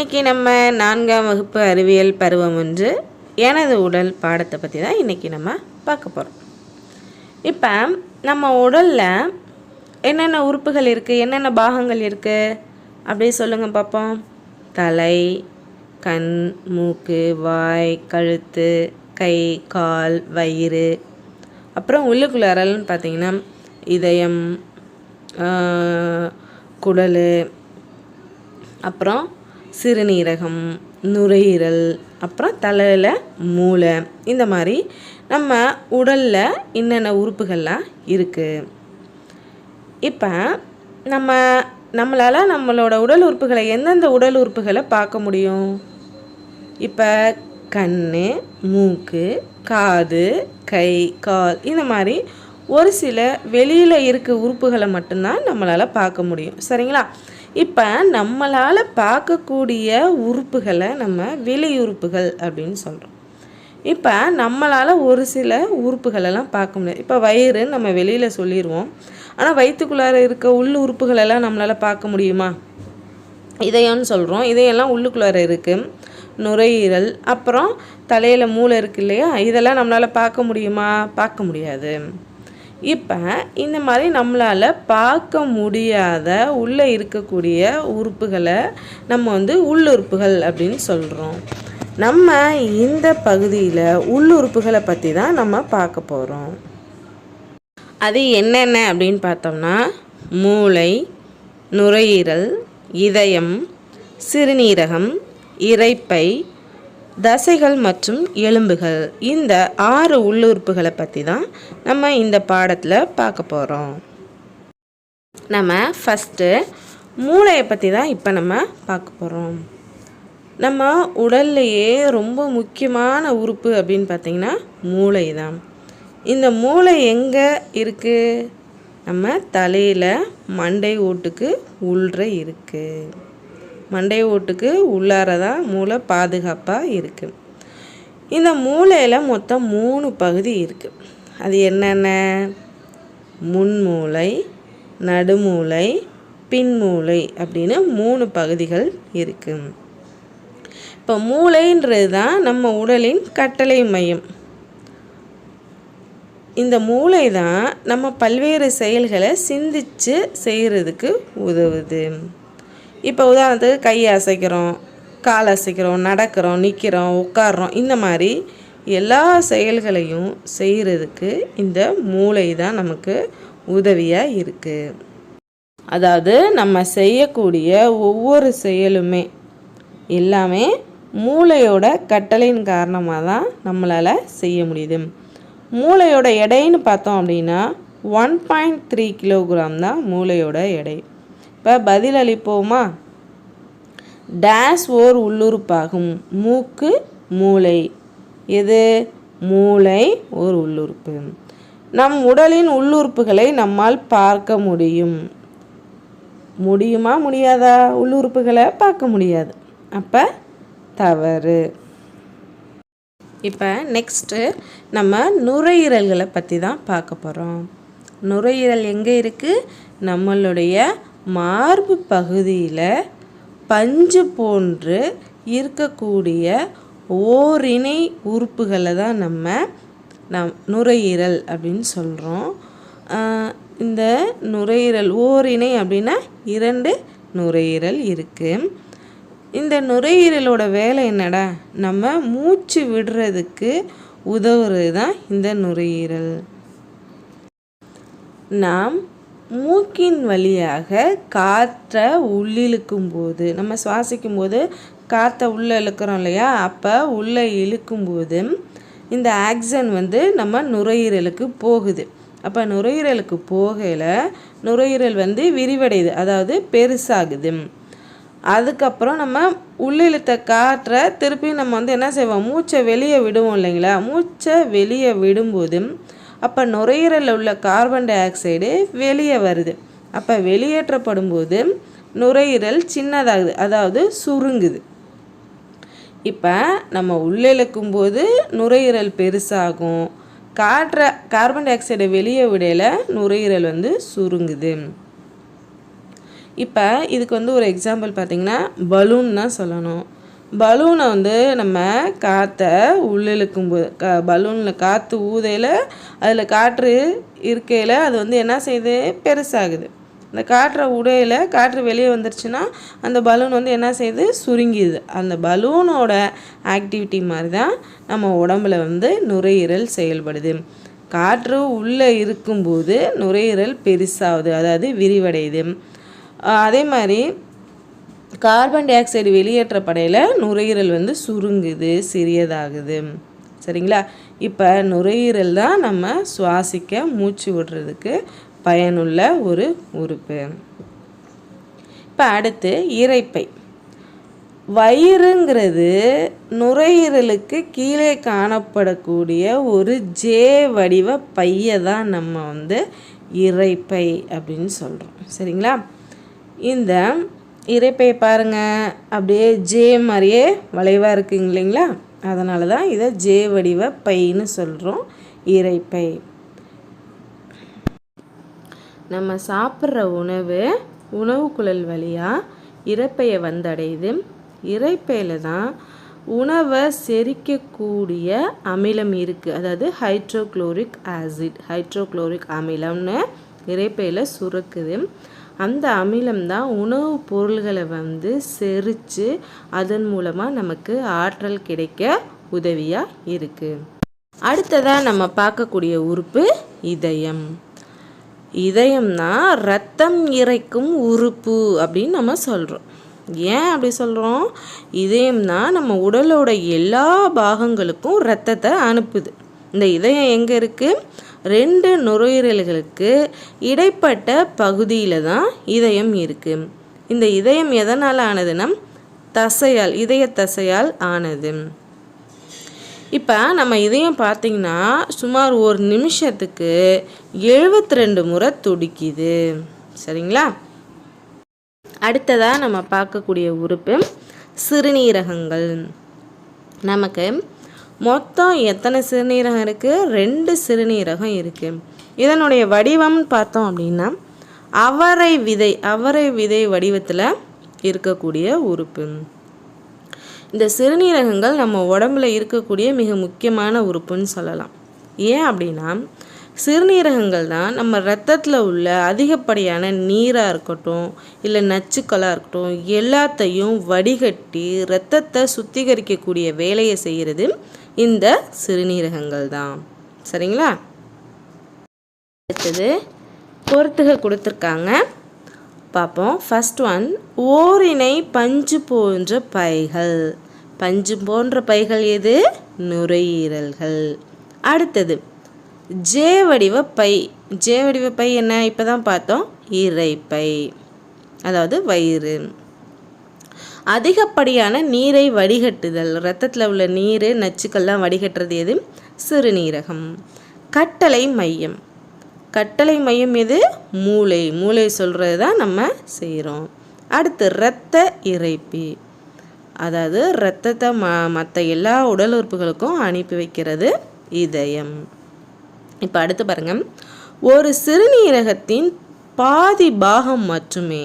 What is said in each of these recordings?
இன்றைக்கி நம்ம நான்காம் வகுப்பு அறிவியல் பருவம் ஒன்று எனது உடல் பாடத்தை பற்றி தான் இன்றைக்கி நம்ம பார்க்க போகிறோம் இப்போ நம்ம உடலில் என்னென்ன உறுப்புகள் இருக்குது என்னென்ன பாகங்கள் இருக்குது அப்படியே சொல்லுங்கள் பார்ப்போம் தலை கண் மூக்கு வாய் கழுத்து கை கால் வயிறு. அப்புறம் உள்ளுக்குள்ளாரல்னு பார்த்தீங்கன்னா இதயம் குடல். அப்புறம் சிறுநீரகம் நுரையீரல் அப்புறம் தலையில் மூளை இந்த மாதிரி நம்ம உடலில் என்னென்ன உறுப்புகள்லாம் இருக்குது இப்போ நம்ம நம்மளால் நம்மளோட உடல் உறுப்புகளை எந்தெந்த உடல் உறுப்புகளை பார்க்க முடியும்? இப்போ கண் மூக்கு காது கை கால் இந்த மாதிரி ஒரு சில வெளியில் இருக்க உறுப்புகளை மட்டும்தான் நம்மளால் பார்க்க முடியும். சரிங்களா? இப்போ நம்மளால் பார்க்கக்கூடிய உறுப்புகளை நம்ம வெளி உறுப்புகள் அப்படின்னு சொல்கிறோம் இப்போ நம்மளால் ஒரு சில உறுப்புகளெல்லாம் பார்க்க முடியாது. இப்போ வயிறு நம்ம வெளியில் சொல்லிடுவோம் ஆனால் வயிற்றுக்குள்ளார இருக்க உள் உறுப்புகளெல்லாம் நம்மளால் பார்க்க முடியுமா? இதயம்னு சொல்கிறோம் இதையெல்லாம் உள்ளுக்குள்ளார இருக்குது நுரையீரல் அப்புறம் தலையில் மூளை இருக்கு இல்லையா? இதெல்லாம் நம்மளால் பார்க்க முடியுமா? பார்க்க முடியாது. இப்போ இந்த மாதிரி நம்மளால் பார்க்க முடியாத உள்ளே இருக்கக்கூடிய உறுப்புகளை நம்ம வந்து உள்ளுறுப்புகள் அப்படின்னு சொல்கிறோம் நம்ம இந்த பகுதியில் உள்ளுறுப்புகளை பற்றி தான் நம்ம பார்க்க போகிறோம் அது என்னென்ன அப்படின்னு பார்த்தோம்னா மூளை நுரையீரல் இதயம் சிறுநீரகம் இறைப்பை தசைகள் மற்றும் எலும்புகள். இந்த ஆறு உள்ளுறுப்புகளை பற்றி தான் நம்ம இந்த பாடத்தில் பார்க்க போகிறோம் நம்ம ஃபஸ்ட்டு மூளையை பற்றி தான் இப்போ நம்ம பார்க்க போகிறோம் நம்ம உடல்லையே ரொம்ப முக்கியமான உறுப்பு அப்படின்னு பார்த்திங்கன்னா மூளை தான். இந்த மூளை எங்கே இருக்குது நம்ம தலையில் மண்டை ஓட்டுக்கு உள்ற இருக்குது மண்டை ஓட்டுக்கு உள்ளார தான் மூளை பாதுகாப்பாக இருக்குது இந்த மூளையில் மொத்தம் மூணு பகுதி இருக்குது அது என்னென்ன? முன்மூளை நடுமூளை பின்மூளை அப்படின்னு மூணு பகுதிகள் இருக்குது இப்போ மூளைன்றது தான் நம்ம உடலின் கட்டளை மையம். இந்த மூளை தான் நம்ம பல்வேறு செயல்களை சிந்தித்து செய்கிறதுக்கு உதவுது. இப்போ உதாரணத்துக்கு கை அசைக்கிறோம் கால் அசைக்கிறோம் நடக்கிறோம் நிற்கிறோம் உட்காடுறோம் இந்த மாதிரி எல்லா செயல்களையும் செய்கிறதுக்கு இந்த மூளை தான் நமக்கு உதவியாக இருக்குது அதாவது நம்ம செய்யக்கூடிய ஒவ்வொரு செயலுமே எல்லாமே மூளையோட கட்டளையின் காரணமாக தான் நம்மளால் செய்ய முடியுது. மூளையோட எடைன்னு பார்த்தோம் அப்படின்னா ஒன் பாயிண்ட் த்ரீ கிலோகிராம் தான் மூளையோட எடை. இப்போ பதில் அளிப்போமா டேஸ் ஓர் உள்ளுறுப்பாகும். மூக்கு மூளை. எது? மூளை ஓர் உள்ளுறுப்பு. நம் உடலின் உள்ளுறுப்புகளை நம்மால் பார்க்க முடியும். முடியுமா முடியாதா? உள்ளுறுப்புகளை பார்க்க முடியாது. அப்போ தவறு. இப்போ நெக்ஸ்ட்டு நம்ம நுரையீரல்களை பற்றி தான் பார்க்க போகிறோம் நுரையீரல் எங்கே இருக்குது நம்மளுடைய மார்பு பகுதியில் பஞ்சு போன்று இருக்கக்கூடிய ஓரிணை உறுப்புகளை தான் நம்ம நம் நுரையீரல் அப்படின்னு சொல்கிறோம் இந்த நுரையீரல் ஓரிணை அப்படின்னா இரண்டு நுரையீரல் இருக்குது இந்த நுரையீரலோட வேலை என்னடா? நம்ம மூச்சு விடுறதுக்கு உதவுறது தான் இந்த நுரையீரல். நாம் மூக்கின் வழியாக காற்றை உள்ளிழுக்கும் போது நம்ம சுவாசிக்கும் போது காற்றை உள்ளே இழுக்கிறோம் இல்லையா? அப்போ உள்ளே இழுக்கும்போது இந்த ஆக்சன் வந்து நம்ம நுரையீரலுக்கு போகுது. அப்போ நுரையீரலுக்கு போகையில் நுரையீரல் வந்து விரிவடையுது அதாவது பெருசாகுது. அதுக்கப்புறம் நம்ம உள்ளிழுத்த காற்றை திருப்பி நம்ம வந்து என்ன செய்வோம்? மூச்சை வெளியே விடுவோம் இல்லைங்களா? மூச்சை வெளியே விடும்போது அப்போ நுரையீரலில் உள்ள கார்பன் டை ஆக்சைடு வெளியே வருது. அப்போ வெளியேற்றப்படும் போது நுரையீரல் சின்னதாகுது அதாவது சுருங்குது. இப்போ நம்ம உள்ளிழுக்கும் போது நுரையீரல் பெருசாகும். காற்ற கார்பன் டை ஆக்சைடை வெளியே விடையில் நுரையீரல் வந்து சுருங்குது. இப்போ இதுக்கு வந்து ஒரு எக்ஸாம்பிள் பார்த்தீங்கன்னா பலூன் தான் சொல்லணும். பலூனை வந்து நம்ம காற்றை உள்ளிழுக்கும்போது க பலூனில் காற்று ஊதையில் அதில் காற்று இருக்கையில் அது வந்து என்ன செய்யுது? பெருசாகுது. அந்த காற்றை உடையில் காற்று வெளியே வந்துருச்சுன்னா அந்த பலூன் வந்து என்ன செய்யுது? சுருங்கிது அந்த பலூனோட ஆக்டிவிட்டி மாதிரி தான் நம்ம உடம்புல வந்து நுரையீரல் செயல்படுது. காற்று உள்ளே இருக்கும்போது நுரையீரல் பெருசாகுது அதாவது விரிவடையுது. அதே மாதிரி கார்பன் டை ஆக்சைடு வெளியேற்றப்படையில் நுரையீரல் வந்து சுருங்குது சிறியதாகுது. சரிங்களா? இப்போ நுரையீரல் தான் நம்ம சுவாசிக்க மூச்சு விடுறதுக்கு பயனுள்ள ஒரு உறுப்பு. இப்போ அடுத்து இறைப்பை. வயிறுங்கிறது நுரையீரலுக்கு கீழே காணப்படக்கூடிய ஒரு ஜே வடிவ பையை தான் நம்ம வந்து இறைப்பை அப்படின்னு சொல்கிறோம் சரிங்களா? இந்த இறைப்பை பாருங்கள் அப்படியே ஜே மாதிரியே வளைவாக இருக்குங்க இல்லைங்களா? அதனால தான் இதை ஜே வடிவ பைன்னு சொல்கிறோம் இறைப்பை நம்ம சாப்பிட்ற உணவு உணவு குழல் வழியாக இறைப்பையை வந்தடையுது. இறைப்பையில் தான் உணவை செரிக்கக்கூடிய அமிலம் இருக்குது அதாவது ஹைட்ரோக்ளோரிக் ஆசிட் ஹைட்ரோக்ளோரிக் அமிலம்னு இறைப்பையில் சுரக்குது. அந்த அமிலம் தான் உணவுப் பொருள்களை வந்து செரித்து அதன் மூலமாக நமக்கு ஆற்றல் கிடைக்க உதவியாக இருக்குது அடுத்ததாக நம்ம பார்க்கக்கூடிய உறுப்பு இதயம். இதயம்னா ரத்தம் இறைக்கும் உறுப்பு அப்படின்னு நம்ம சொல்கிறோம் ஏன் அப்படி சொல்கிறோம் இதயம்னா நம்ம உடலோட எல்லா பாகங்களுக்கும் ரத்தத்தை அனுப்புது. இந்த இதயம் எங்கே இருக்குது ரெண்டு நுரையீரல்களுக்கு இடைப்பட்ட பகுதியில் தான் இதயம் இருக்குது இந்த இதயம் எதனால் ஆனதுன்னா தசையால் இதய தசையால் ஆனது. இப்போ நம்ம இதயம் பார்த்திங்கன்னா சுமார் ஒரு நிமிஷத்துக்கு எழுபத்தி ரெண்டு முறை துடிக்குது. சரிங்களா? அடுத்ததாக நம்ம பார்க்கக்கூடிய உறுப்பு சிறுநீரகங்கள். நமக்கு மொத்தம் எத்தனை சிறுநீரகம் இருக்குது ரெண்டு சிறுநீரகம் இருக்குது இதனுடைய வடிவம்னு பார்த்தோம் அப்படின்னா அவரை விதை அவரை விதை வடிவத்தில் இருக்கக்கூடிய உறுப்பு. இந்த சிறுநீரகங்கள் நம்ம உடம்புல இருக்கக்கூடிய மிக முக்கியமான உறுப்புன்னு சொல்லலாம். ஏன் அப்படின்னா சிறுநீரகங்கள் தான் நம்ம ரத்தத்தில் உள்ள அதிகப்படியான நீராக இருக்கட்டும் இல்லை நச்சுக்களாக இருக்கட்டும் எல்லாத்தையும் வடிகட்டி ரத்தத்தை சுத்திகரிக்கக்கூடிய வேலையை செய்கிறது இந்த சிறுநீரகங்கள் தான். சரிங்களா? அடுத்தது பொறுத்துக கொடுத்துருக்காங்க. பார்ப்போம். ஃபஸ்ட் ஒன் ஓரினை பஞ்சு போன்ற பைகள். பஞ்சு போன்ற பைகள் எது? நுரையீரல்கள். அடுத்தது ஜே வடிவ பை. ஜே வடிவ பை என்ன? இப்போ தான் பார்த்தோம். இறைப்பை. அதாவது வயிறு. அதிகப்படியான நீரை வடிகட்டுதல். ரத்தத்தில் உள்ள நீர் நச்சுக்கள்லாம் வடிகட்டுறது எது? சிறுநீரகம். கட்டளை மையம். கட்டளை மையம் எது? மூளை. மூளை சொல்கிறது தான் நம்ம செய்கிறோம் அடுத்து இரத்த இறைப்பி. அதாவது இரத்தத்தை ம மற்ற எல்லா உடல் உறுப்புகளுக்கும் அனுப்பி வைக்கிறது இதயம். இப்போ அடுத்து பாருங்கள் ஒரு சிறுநீரகத்தின் பாதி பாகம் மட்டுமே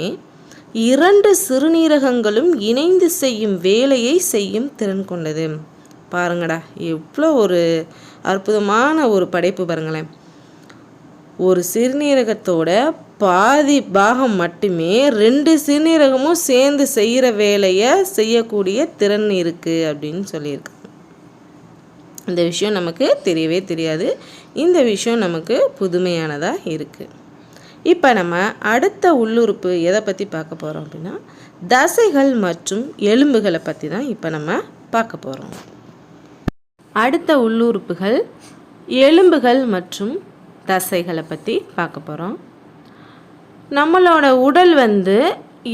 இரண்டு சிறுநீரகங்களும் இணைந்து செய்யும் வேலையை செய்யும் திறன் கொண்டது. பாருங்கடா எவ்வளோ ஒரு அற்புதமான ஒரு படைப்பு பாருங்களேன். ஒரு சிறுநீரகத்தோட பாதி பாகம் மட்டுமே ரெண்டு சிறுநீரகமும் சேர்ந்து செய்கிற வேலையை செய்யக்கூடிய திறன் இருக்குது அப்படின்னு சொல்லியிருக்கு இந்த விஷயம் நமக்கு தெரியவே தெரியாது. இந்த விஷயம் நமக்கு புதுமையானதாக இருக்குது இப்போ நம்ம அடுத்த உள்ளுறுப்பு எதை பற்றி பார்க்க போகிறோம் அப்படின்னா தசைகள் மற்றும் எலும்புகளை பற்றி தான் இப்போ நம்ம பார்க்க போகிறோம் அடுத்த உள்ளுறுப்புகள் எலும்புகள் மற்றும் தசைகளை பற்றி பார்க்க போகிறோம் நம்மளோட உடல் வந்து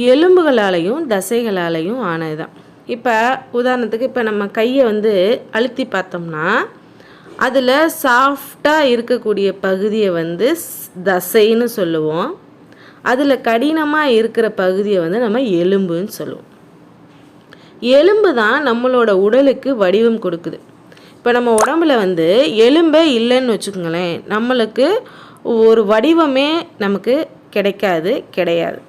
எலும்புகளாலையும் தசைகளாலையும் ஆனது தான் இப்போ உதாரணத்துக்கு இப்போ நம்ம கையை வந்து அழுத்தி பார்த்தோம்னா அதில் சாஃப்டாக இருக்கக்கூடிய பகுதியை வந்து தசைன்னு சொல்லுவோம். அதில் கடினமாக இருக்கிற பகுதியை வந்து நம்ம எலும்புன்னு சொல்லுவோம். எலும்பு தான் நம்மளோட உடலுக்கு வடிவம் கொடுக்குது. இப்போ நம்ம உடம்புல வந்து எலும்பே இல்லைன்னு வச்சுக்கோங்களேன் நம்மளுக்கு ஒரு வடிவமே நமக்கு கிடைக்காது கிடையாது.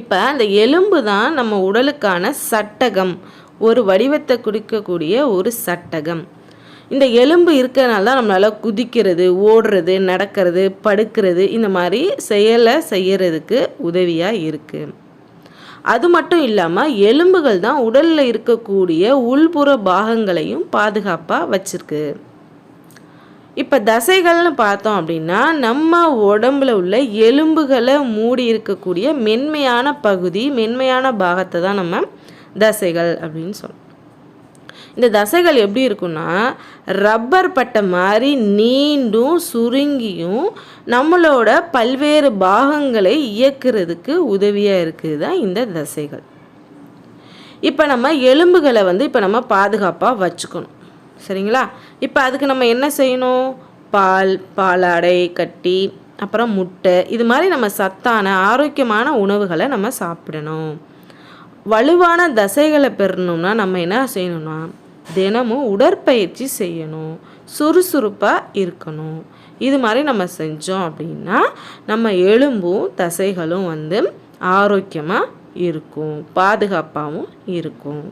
இப்போ அந்த எலும்பு தான் நம்ம உடலுக்கான சட்டகம் ஒரு வடிவத்தை கொடுக்கக்கூடிய ஒரு சட்டகம். இந்த எலும்பு இருக்கிறனால தான் நம்மளால் குதிக்கிறது ஓடுறது நடக்கிறது படுக்கிறது இந்த மாதிரி செயலை செய்கிறதுக்கு உதவியாக இருக்குது அது மட்டும் இல்லாமல் எலும்புகள் தான் உடலில் இருக்கக்கூடிய உள்புற பாகங்களையும் பாதுகாப்பாக வச்சிருக்கு. இப்போ தசைகள்னு பார்த்தோம் அப்படின்னா நம்ம உடம்புல உள்ள எலும்புகளை மூடி இருக்கக்கூடிய மென்மையான பகுதி மென்மையான பாகத்தை தான் நம்ம தசைகள் அப்படின்னு சொல்லுவோம் இந்த தசைகள் எப்படி இருக்குன்னா ரப்பர் பட்டை மாதிரி நீண்டும் சுருங்கியும் நம்மளோட பல்வேறு பாகங்களை இயக்குறதுக்கு உதவியாக இருக்குது தான் இந்த தசைகள். இப்போ நம்ம எலும்புகளை வந்து இப்போ நம்ம பாதுகாப்பாக வச்சுக்கணும். சரிங்களா? இப்போ அதுக்கு நம்ம என்ன செய்யணும்? பால் பாலாடை கட்டி அப்புறம் முட்டை இது மாதிரி நம்ம சத்தான ஆரோக்கியமான உணவுகளை நம்ம சாப்பிடணும். வலுவான தசைகளை பெறணும்னா நம்ம என்ன செய்யணும்னா தினமும் உடற்பயிற்சி செய்யணும். சுறுசுறுப்பாக இருக்கணும். இது மாதிரி நம்ம செஞ்சோம் அப்படின்னா நம்ம எலும்பும் தசைகளும் வந்து ஆரோக்கியமாக இருக்கும். பாதுகாப்பாகவும் இருக்கும்.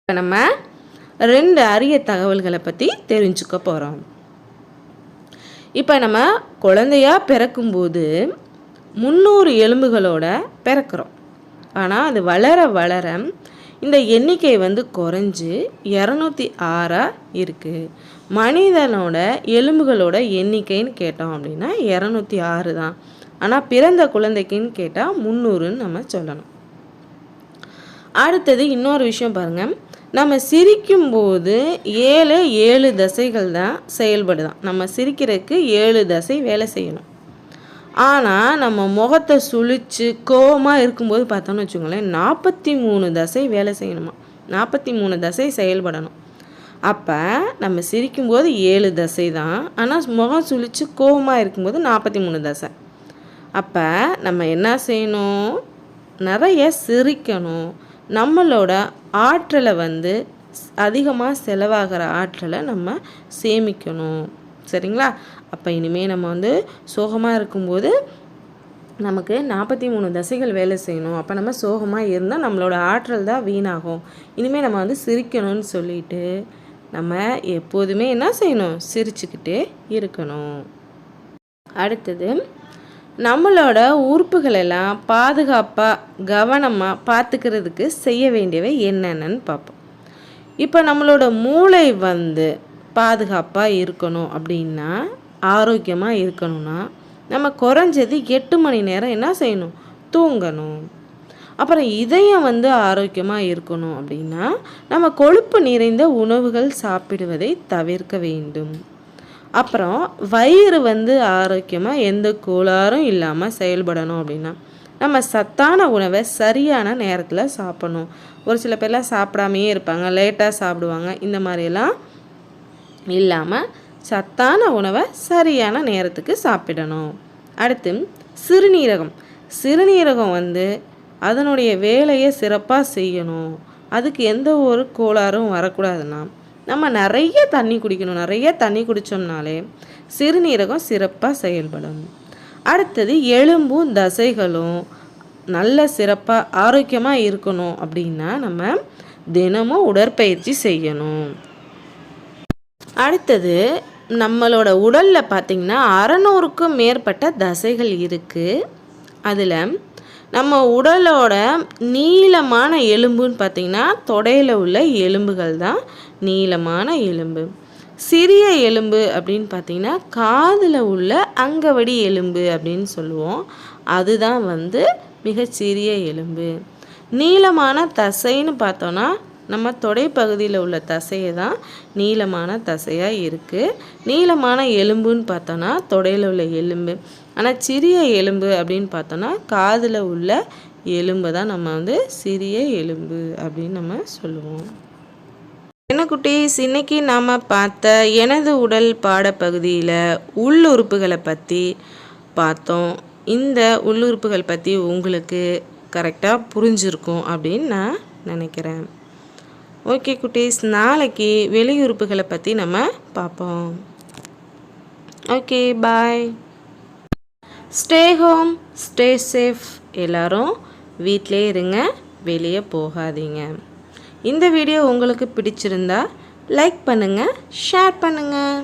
இப்போ நம்ம ரெண்டு அரிய தகவல்களை பற்றி தெரிஞ்சுக்க போகிறோம் இப்போ நம்ம குழந்தையா பிறக்கும்போது முந்நூறு எலும்புகளோட பிறக்கிறோம். ஆனால் அது வளர வளர இந்த எண்ணிக்கை வந்து குறைஞ்சி இரநூத்தி ஆறாக இருக்குது மனிதனோட எலும்புகளோட எண்ணிக்கைன்னு கேட்டோம் அப்படின்னா இரநூத்தி ஆறு தான். ஆனால் பிறந்த குழந்தைக்குன்னு கேட்டால் முந்நூறுன்னு நம்ம சொல்லணும். அடுத்தது இன்னொரு விஷயம் பாருங்கள் நம்ம சிரிக்கும்போது ஏழு ஏழு தசைகள் தான் செயல்படுதான். நம்ம சிரிக்கிறதுக்கு ஏழு தசை வேலை செய்யணும். ஆனால் நம்ம முகத்தை சுழித்து கோவமாக இருக்கும்போது பார்த்தோம்னு வச்சுக்கோங்களேன் நாற்பத்தி மூணு தசை வேலை செய்யணுமா? நாற்பத்தி மூணு தசை செயல்படணும். அப்போ நம்ம சிரிக்கும்போது ஏழு தசை தான். ஆனால் முகம் சுழித்து கோவமாக இருக்கும்போது நாற்பத்தி மூணு தசை. அப்போ நம்ம என்ன செய்யணும்? நிறைய சிரிக்கணும். நம்மளோட ஆற்றலை வந்து அதிகமாக செலவாகிற ஆற்றலை நம்ம சேமிக்கணும். சரிங்களா? அப்போ இனிமேல் நம்ம வந்து சோகமாக இருக்கும்போது நமக்கு நாற்பத்தி மூணு தசைகள் வேலை செய்யணும். அப்போ நம்ம சோகமாக இருந்தால் நம்மளோட ஆற்றல் தான் வீணாகும். இனிமேல் நம்ம வந்து சிரிக்கணும்னு சொல்லிட்டு நம்ம எப்போதுமே என்ன செய்யணும்? சிரிச்சுக்கிட்டே இருக்கணும். அடுத்தது நம்மளோட உறுப்புகள் எல்லாம் பாதுகாப்பாக கவனமாக பார்த்துக்கிறதுக்கு செய்ய வேண்டியவை என்னென்னு பார்ப்போம். இப்போ நம்மளோட மூளை வந்து பாதுகாப்பாக இருக்கணும் அப்படின்னா ஆரோக்கியமாக இருக்கணும்னா நம்ம குறைஞ்சது எட்டு மணி நேரம் என்ன செய்யணும்? தூங்கணும். அப்புறம் இதயம் வந்து ஆரோக்கியமாக இருக்கணும் அப்படின்னா நம்ம கொழுப்பு நிறைந்த உணவுகள் சாப்பிடுவதை தவிர்க்க வேண்டும். அப்புறம் வயிறு வந்து ஆரோக்கியமாக எந்த கோளாறும் இல்லாமல் செயல்படணும் அப்படின்னா நம்ம சத்தான உணவை சரியான நேரத்தில் சாப்பிடணும். ஒரு சில பேர்லாம் சாப்பிடாமையே இருப்பாங்க லேட்டாக சாப்பிடுவாங்க இந்த மாதிரியெல்லாம் இல்லாமல் சத்தான உணவை சரியான நேரத்துக்கு சாப்பிடணும். அடுத்து சிறுநீரகம். சிறுநீரகம் வந்து அதனுடைய வேலையை சிறப்பாக செய்யணும். அதுக்கு எந்த ஒரு கோளாறும் வரக்கூடாதுன்னா நம்ம நிறைய தண்ணி குடிக்கணும். நிறைய தண்ணி குடித்தோம்னாலே சிறுநீரகம் சிறப்பாக செயல்படும். அடுத்தது எலும்பும் தசைகளும் நல்ல சிறப்பாக ஆரோக்கியமாக இருக்கணும் அப்படின்னா நம்ம தினமும் உடற்பயிற்சி செய்யணும். அடுத்தது நம்மளோட உடலில் பார்த்திங்கன்னா அறநூறுக்கும் மேற்பட்ட தசைகள் இருக்குது அதில் நம்ம உடலோட நீளமான எலும்புன்னு பார்த்திங்கன்னா தொடையில் உள்ள எலும்புகள் தான் நீளமான எலும்பு. சிறிய எலும்பு அப்படின்னு பார்த்திங்கன்னா காதில் உள்ள அங்கவடி எலும்பு அப்படின்னு சொல்லுவோம். அதுதான் வந்து மிகச்சிறிய எலும்பு. நீளமான தசைன்னு பார்த்தோன்னா நம்ம தொடை பகுதியில் உள்ள தசையை தான் நீளமான தசையாக இருக்குது நீளமான எலும்புன்னு பார்த்தோன்னா தொடையில் உள்ள எலும்பு. ஆனால் சிறிய எலும்பு அப்படின்னு பார்த்தோன்னா காதில் உள்ள எலும்பை தான் நம்ம வந்து சிறிய எலும்பு அப்படின்னு நம்ம சொல்லுவோம். என்ன குட்டீஸ் இன்னைக்கு நாம் பார்த்த எனது உடல் பாடப்பகுதியில் உள்ளுறுப்புகளை பற்றி பார்த்தோம். இந்த உள்ளுறுப்புகள் பற்றி உங்களுக்கு கரெக்டாக புரிஞ்சிருக்கும் அப்படின்னு நான் நினைக்கிறேன். ஓகே குட்டீஸ் நாளைக்கு வெளியுறுப்புகளை பற்றி நம்ம பார்ப்போம். Okay bye stay home stay safe எல்லோரும் வீட்டிலே இருங்க வெளியே போகாதீங்க. இந்த வீடியோ உங்களுக்கு பிடிச்சிருந்தா லைக் பண்ணுங்கள் ஷேர் பண்ணுங்கள்